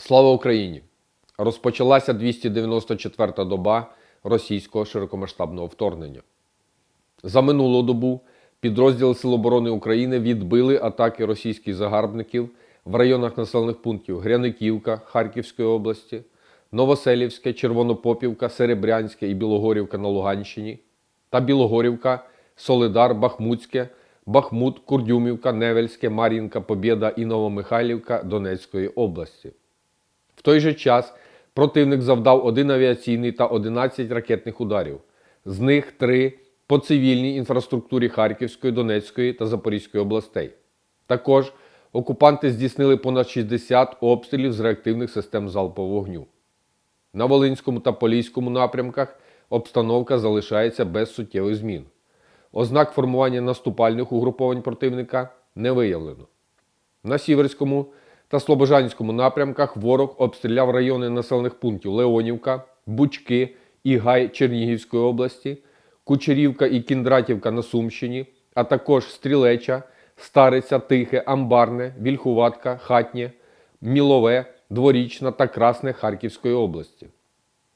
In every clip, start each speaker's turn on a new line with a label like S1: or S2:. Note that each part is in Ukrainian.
S1: Слава Україні! Розпочалася 294-та доба російського широкомасштабного вторгнення. За минулу добу підрозділи Сил оборони України відбили атаки російських загарбників в районах населених пунктів Гряниківка Харківської області, Новоселівське, Червонопопівка, Серебрянське і Білогорівка на Луганщині та Білогорівка, Солидар, Бахмутське, Бахмут, Курдюмівка, Невельське, Мар'їнка, Побєда і Новомихайлівка Донецької області. В той же час противник завдав один авіаційний та 11 ракетних ударів, з них три по цивільній інфраструктурі Харківської, Донецької та Запорізької областей. Також окупанти здійснили понад 60 обстрілів з реактивних систем залпового вогню. На Волинському та Поліському напрямках обстановка залишається без суттєвих змін. Ознак формування наступальних угруповань противника не виявлено. На Сіверському та Слобожанському напрямках ворог обстріляв райони населених пунктів Леонівка, Бучки і Гай Чернігівської області, Кучерівка і Кіндратівка на Сумщині, а також Стрілеча, Стариця, Тихе, Амбарне, Вільхуватка, Хатнє, Мілове, Дворічна та Красне Харківської області.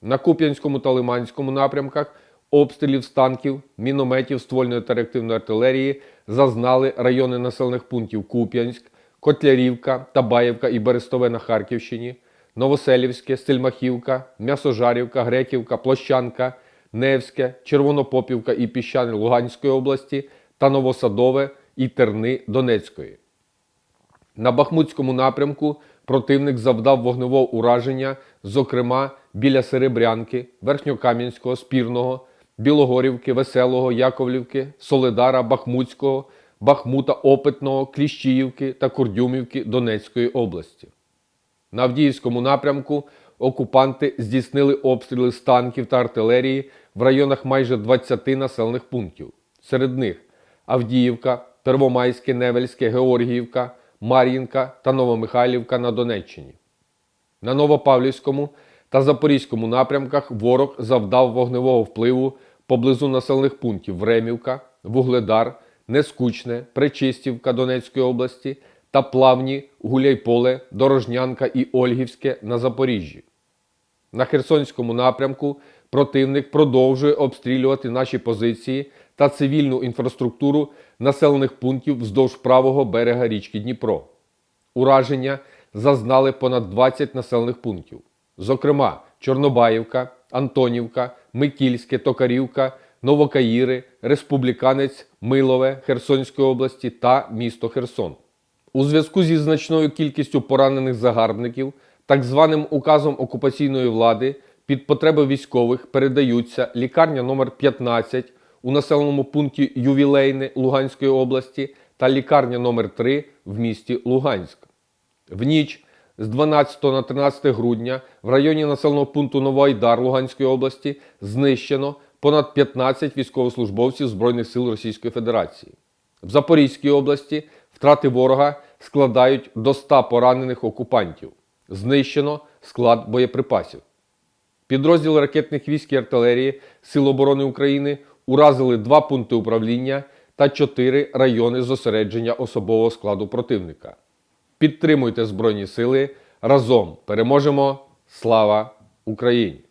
S1: На Куп'янському та Лиманському напрямках обстрілів з танків, мінометів, ствольної та реактивної артилерії зазнали райони населених пунктів Куп'янськ, Котлярівка, Табаєвка і Берестове на Харківщині, Новоселівське, Стельмахівка, М'ясожарівка, Греківка, Площанка, Невське, Червонопопівка і Піщани Луганської області та Новосадове і Терни Донецької. На Бахмутському напрямку противник завдав вогневого ураження, зокрема біля Серебрянки, Верхньокам'янського, Спірного, Білогорівки, Веселого, Яковлівки, Солидара, Бахмутського, Бахмута, Опитного, Кліщіївки та Курдюмівки Донецької області. На Авдіївському напрямку окупанти здійснили обстріли з танків та артилерії в районах майже 20 населених пунктів. Серед них Авдіївка, Первомайське, Невельське, Георгіївка, Мар'їнка та Новомихайлівка на Донеччині. На Новопавлівському та Запорізькому напрямках ворог завдав вогневого впливу поблизу населених пунктів Времівка, Вугледар, Нескучне, Пречистівка Донецької області та Плавні, Гуляйполе, Дорожнянка і Ольгівське на Запоріжжі. На Херсонському напрямку противник продовжує обстрілювати наші позиції та цивільну інфраструктуру населених пунктів вздовж правого берега річки Дніпро. Ураження зазнали понад 20 населених пунктів, зокрема Чорнобаївка, Антонівка, Микільське, Токарівка, Новокаїри, Республіканець, Милове Херсонської області та місто Херсон. У зв'язку зі значною кількістю поранених загарбників, так званим указом окупаційної влади під потреби військових передаються лікарня номер 15 у населеному пункті Ювілейне Луганської області та лікарня номер 3 в місті Луганськ. В ніч з 12 на 13 грудня в районі населеного пункту Новоайдар Луганської області знищено понад 15 військовослужбовців Збройних сил Російської Федерації. В Запорізькій області втрати ворога складають до 100 поранених окупантів. Знищено склад боєприпасів. Підрозділи ракетних військ і артилерії Сил оборони України уразили два пункти управління та чотири райони зосередження особового складу противника. Підтримуйте Збройні Сили. Разом переможемо! Слава Україні!